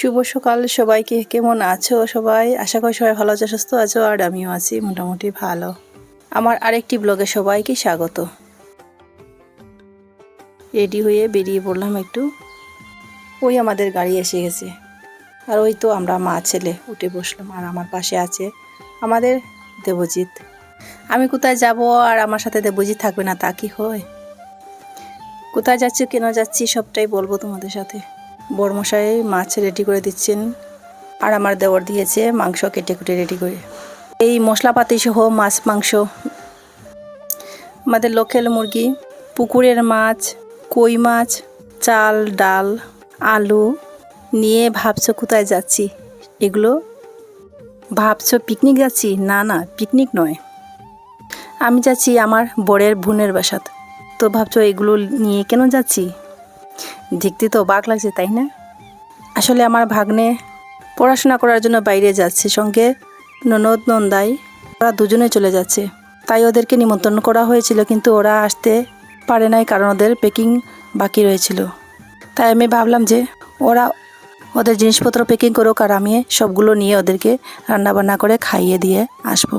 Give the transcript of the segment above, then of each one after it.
শুভ সকাল সবাইকে, কেমন আছো সবাই? আশা করি সবাই ভালো আছো, সুস্থ আছো, আর আমিও আছি মোটামুটি ভালো। আমার আরেকটি ব্লগে সবাইকে স্বাগত। রেডি হয়ে বেরিয়ে পড়লাম একটু। ওই আমাদের গাড়ি এসে গেছে। আর ওই তো আমরা মা ছেলে উঠে বসলাম, আর আমার পাশে আছে আমাদের দেবজিৎ। আমি কোথায় যাব আর আমার সাথে দেবজিৎ থাকবে না, তা কি হয়? কোথায় যাচ্ছি, কেন যাচ্ছি, সবটাই বলব তোমাদের সাথে। বড়মশাই মাছ রেডি করে দিচ্ছেন। আর আমার দেওয়ার দিয়েছে মাংস কেটে কুটে রেডি করে। এই মশলাপাতি সহ মাছ, মাংস। আমাদের লোকেল মুরগি, পুকুরের মাছ, কই মাছ, চাল, ডাল, আলু নিয়ে ভাবছ কোথায় যাচ্ছি? এগুলো ভাবছ পিকনিক যাচ্ছি? না না পিকনিক নয়। আমি যাচ্ছি আমার বরের বোনের বাসাত। তো ভাবছ এগুলো নিয়ে কেন যাচ্ছি? দেখতে তো বাঘ লাগছে, তাই না? আসলে আমার ভাগ্নে পড়াশোনা করার জন্য বাইরে যাচ্ছে। সঙ্গে ননদ, নন্দাই, ওরা দুজনে চলে যাচ্ছে। তাই ওদেরকে নিমন্ত্রণ করা হয়েছিল, কিন্তু ওরা আসতে পারে নাই কারণ ওদের প্যাকিং বাকি রয়েছিল। তাই আমি ভাবলাম যে ওরা ওদের জিনিসপত্র প্যাকিং করুক আর আমি সবগুলো নিয়ে ওদেরকে রান্নাবান্না করে খাইয়ে দিয়ে আসব।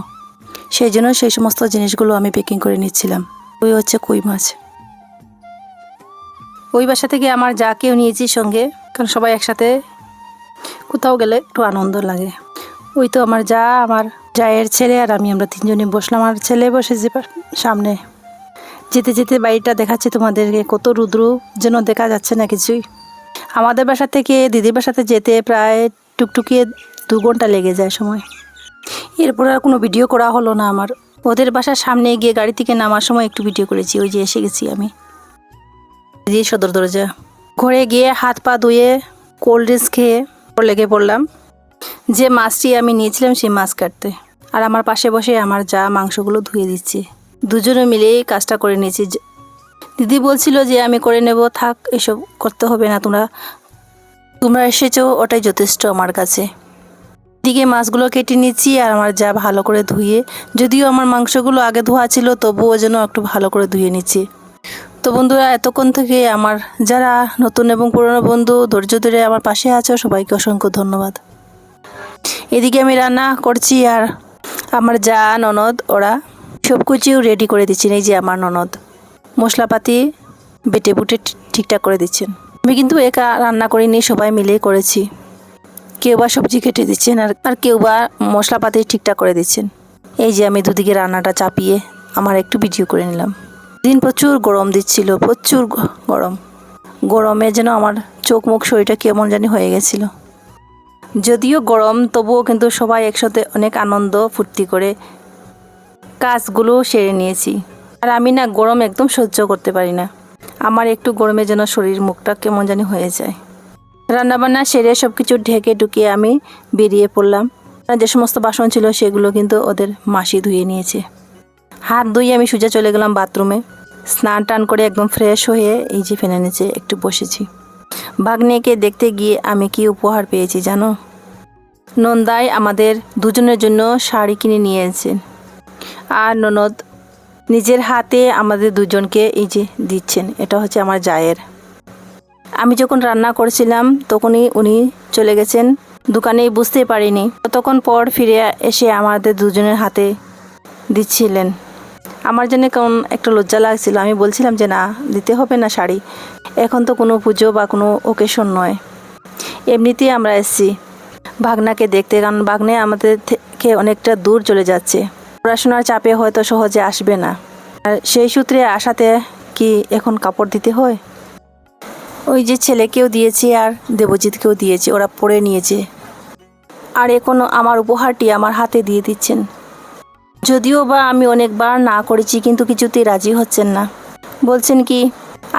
সেই জন্য সেই সমস্ত জিনিসগুলো আমি প্যাকিং করে নিচ্ছিলাম। ওই হচ্ছে কই মাছ। ওই বাসা থেকে আমার যাকেও নিয়েছি সঙ্গে, কারণ সবাই একসাথে কোথাও গেলে একটু আনন্দ লাগে। ওই তো আমার যা, আমার জায়ের ছেলে আর আমি, আমরা তিনজনে বসলাম। আর ছেলে বসেছে পা- সামনে যেতে যেতে বাড়িটা দেখাচ্ছে তোমাদেরকে, কত রুদ্র যেন দেখা যাচ্ছে না কিছুই। আমাদের বাসা থেকে দিদির বাসাতে যেতে প্রায় টুকটুকিয়ে দু ঘণ্টা লেগে যায় সময়। এরপর আর কোনো ভিডিও করা হলো না আমার। ওদের বাসার সামনে গিয়ে গাড়ি থেকে নামার সময় একটু ভিডিও করেছি, ওই যে এসে গেছি আমি। দিয়ে সদর দরজা। ঘরে গিয়ে হাত পা ধুয়ে কোল্ড ড্রিঙ্কস খেয়ে লেগে পড়লাম। যে মাছটি আমি নিয়েছিলাম সেই মাছ কাটতে। আর আমার পাশে বসে আমার যা মাংসগুলো ধুয়ে দিচ্ছে। দুজনে মিলেই কাজটা করে নিয়েছি। দিদি বলছিল যে আমি করে নেব, থাক, এসব করতে হবে না তোমরা। তোমরা এসেছ, ওটাই যথেষ্ট আমার কাছে। দিকে মাছগুলো কেটে নিচ্ছি আর আমার যা ভালো করে ধুয়ে, যদিও আমার মাংসগুলো আগে ধোয়া ছিল, তবুও যেন একটু ভালো করে ধুয়ে নিচ্ছি। তো বন্ধুরা, এতক্ষণ থেকে আমার যারা নতুন এবং পুরনো বন্ধু, ধৈর্য ধরে আমার পাশে আছো, সবাইকে অসংখ্য ধন্যবাদ। এদিকে আমি রান্না করছি আর আমার যা ননদ, ওরা সব কিছুও রেডি করে দিচ্ছেন, এই যে আমার ননদ। মশলাপাতি বেটে বুটে ঠিকঠাক করে দিচ্ছেন। আমি কিন্তু একা রান্না করিনি, সবাই মিলেই করেছি। কেউ বা সবজি কেটে দিচ্ছেন আর আর কেউ বা মশলাপাতি ঠিকঠাক করে দিচ্ছেন। এই যে আমি দুদিকে রান্নাটা চাপিয়ে আমার একটু ভিডিও করে নিলাম। দিন প্রচুর গরম দিচ্ছিল, প্রচুর গরম। গরমে যেন আমার চোখ মুখ শরীরটা কেমন জানি হয়ে গেছিল। যদিও গরম, তবুও কিন্তু সবাই একসাথে অনেক আনন্দ ফুর্তি করে কাজগুলো সেরে নিয়েছি। আর আমি না গরম একদম সহ্য করতে পারি না। আমার একটু গরমে যেন শরীর মুখটা কেমন জানি হয়ে যায়। রান্নাবান্না সেরে সব কিছু ঢেকে ঢুকিয়ে আমি বেরিয়ে পড়লাম। যে সমস্ত বাসন ছিল সেগুলো কিন্তু ওদের মাসি ধুয়ে নিয়েছে। হাত ধুয়ে আমি সোজা চলে গেলাম বাথরুমে। স্নান টান করে একদম ফ্রেশ হয়ে এই যে ফেনে নিচে একটু বসেছি। ভাগ্নেকে দেখতে গিয়ে আমি কি উপহার পেয়েছি জানো? নন্দাই আমাদের দুজনের জন্য শাড়ি কিনে নিয়েছেন আর ননদ নিজের হাতে আমাদের দুজনকে এই যে দিচ্ছেন, এটা হচ্ছে আমার জায়ের। আমি যখন রান্না করছিলাম, তখনই উনি চলে গেছেন। দোকানেই বুঝতে পারিনি। ততক্ষণ পর ফিরে এসে আমাদের দুজনের হাতে দিচ্ছিলেন। আমার জন্য কেমন একটা লজ্জা লাগছিল। আমি বলছিলাম যে, না, দিতে হবে না শাড়ি। এখন তো কোনো পুজো বা কোনো ওকেশন নয়। এমনিতেই আমরা এসেছি। ভাগনাকে দেখতে, কারণ ভাগ্নে আমাদের থেকে অনেকটা দূর চলে যাচ্ছে। পড়াশোনার চাপে হয়তো সহজে আসবে না। আর সেই সূত্রে আসাতে কি এখন কাপড় দিতে হয়? ওই যে ছেলেকেও দিয়েছি আর দেবজিৎকেও দিয়েছি। ওরা পরে নিয়েছে। আর এখনও আমার উপহারটি আমার হাতে দিয়ে দিচ্ছেন। যদিও বা আমি অনেকবার না করেছি, কিন্তু কিছুতেই রাজি হচ্ছেন না। বলছেন কি,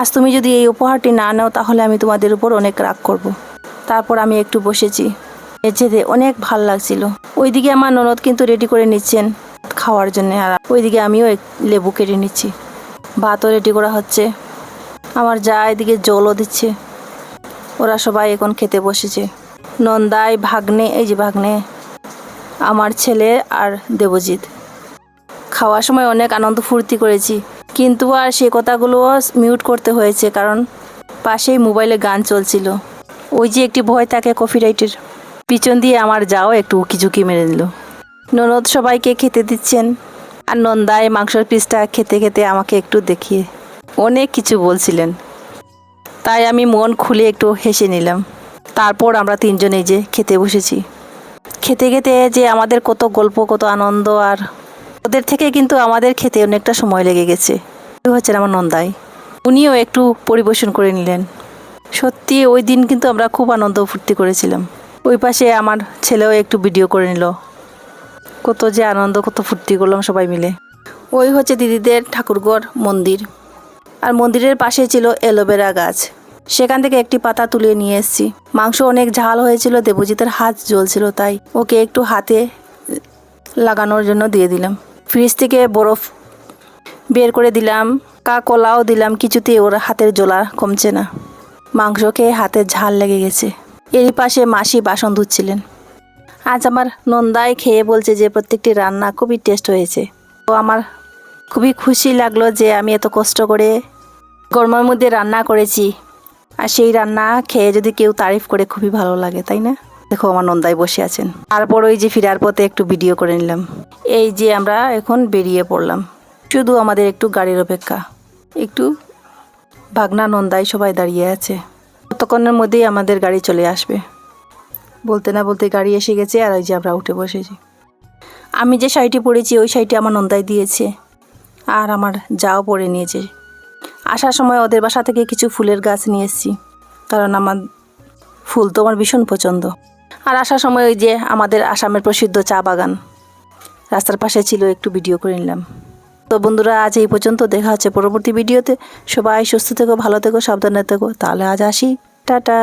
আজ তুমি যদি এই উপহারটি না নাও, তাহলে আমি তোমাদের উপর অনেক রাগ করব। তারপর আমি একটু বসেছি। যেতে অনেক ভালো লাগছিল। ওইদিকে আমার ননদ কিন্তু রেডি করে নিচ্ছেন খাওয়ার জন্য আর ওইদিকে আমিও লেবু কেটে নিচ্ছি। ভাতও রেডি করা হচ্ছে। আমার যা এদিকে জলও দিচ্ছে। ওরা সবাই এখন খেতে বসেছে। নন্দাই, ভাগ্নে, এই যে ভাগ্নে, আমার ছেলে আর দেবজিৎ। খাওয়ার সময় অনেক আনন্দ ফুর্তি করেছি। কিন্তু আর সেই কথাগুলো মিউট করতে হয়েছে কারণ পাশেই মোবাইলে গান চলছিল। ওই যে একটি ভয় থাকে কপিরাইটের পিছন দিয়ে আমার যাও একটু উকি ঝুঁকি মেরে দিল ননদ সবাইকে খেতে দিচ্ছেন আর নন্দায় মাংসের পিসটা খেতে খেতে আমাকে একটু দেখিয়ে অনেক কিছু বলছিলেন। তাই আমি মন খুলে একটু হেসে নিলাম। তারপর আমরা তিনজনে যে খেতে বসেছি। খেতে খেতে যে আমাদের কত গল্প, কত আনন্দ আর ওদের থেকে কিন্তু আমাদের খেতে অনেকটা সময় লেগে গেছে। হচ্ছেন আমার নন্দাই। উনিও একটু পরিবেশন করে নিলেন। সত্যি ওই দিন কিন্তু আমরা খুব আনন্দ ফুর্তি করেছিলাম। ওই পাশে আমার ছেলেও একটু ভিডিও করে নিল। কত যে আনন্দ, কত ফুর্তি করলাম সবাই মিলে। ওই হচ্ছে দিদিদের ঠাকুরঘর মন্দির। আর মন্দিরের পাশে ছিল অ্যালোভেরা গাছ। সেখান থেকে একটি পাতা তুলে নিয়ে এসেছি। মাংস অনেক ঝাল হয়েছিল, দেবজিতের হাত জ্বলছিল, তাই ওকে একটু হাতে লাগানোর জন্য দিয়ে দিলাম। ফ্রিজ থেকে বরফ বের করে দিলাম কা কলাও দিলাম, কিছুতেই ওর হাতের জোলা কমছে না। মাংস খেয়ে হাতের ঝাল লেগে গেছে। এরই পাশে মাসি বাসন ধুচ্ছিলেন। আজ আমার নন্দাই খেয়ে বলছে যে প্রত্যেকটি রান্না খুবই টেস্ট হয়েছে। তো আমার খুবই খুশি লাগল যে আমি এত কষ্ট করে গরমের মধ্যে রান্না করেছি। আর সেই রান্না খেয়ে যদি কেউ তারিফ করে খুবই ভালো লাগে, তাই না? দেখো আমার নন্দাই বসে আছেন। তারপর ওই যে ফিরার পথে একটু ভিডিও করে নিলাম। এই যে আমরা এখন বেরিয়ে পড়লাম। শুধু আমাদের একটু গাড়ির অপেক্ষা। একটু ভাগনা নন্দাই সবাই দাঁড়িয়ে আছে। কতক্ষণের মধ্যেই আমাদের গাড়ি চলে আসবে। বলতে না বলতে গাড়ি এসে গেছে আর ওই যে আমরা উঠে বসেছি। আমি যে শাড়িটি পরেছি, ওই শাড়িটি আমার নন্দাই দিয়েছে। আর আমার যাও পরে নিয়েছে। আসার সময় ওদের বাসা থেকে কিছু ফুলের গাছ নিয়ে এসেছি। কারণ আমার ফুল তো আমার ভীষণ পছন্দ। আর আসার সময় ওই যে আমাদের আসামের প্রসিদ্ধ চা বাগান। রাস্তার পাশে ছিল, একটু ভিডিও করে নিলাম। তো বন্ধুরা, আজ এই পর্যন্ত দেখা হচ্ছে পরবর্তী ভিডিওতে সবাই সুস্থ থেকো, ভালো থেকো, সাবধানে থেকো। তাহলে আজ আসি। টাটা।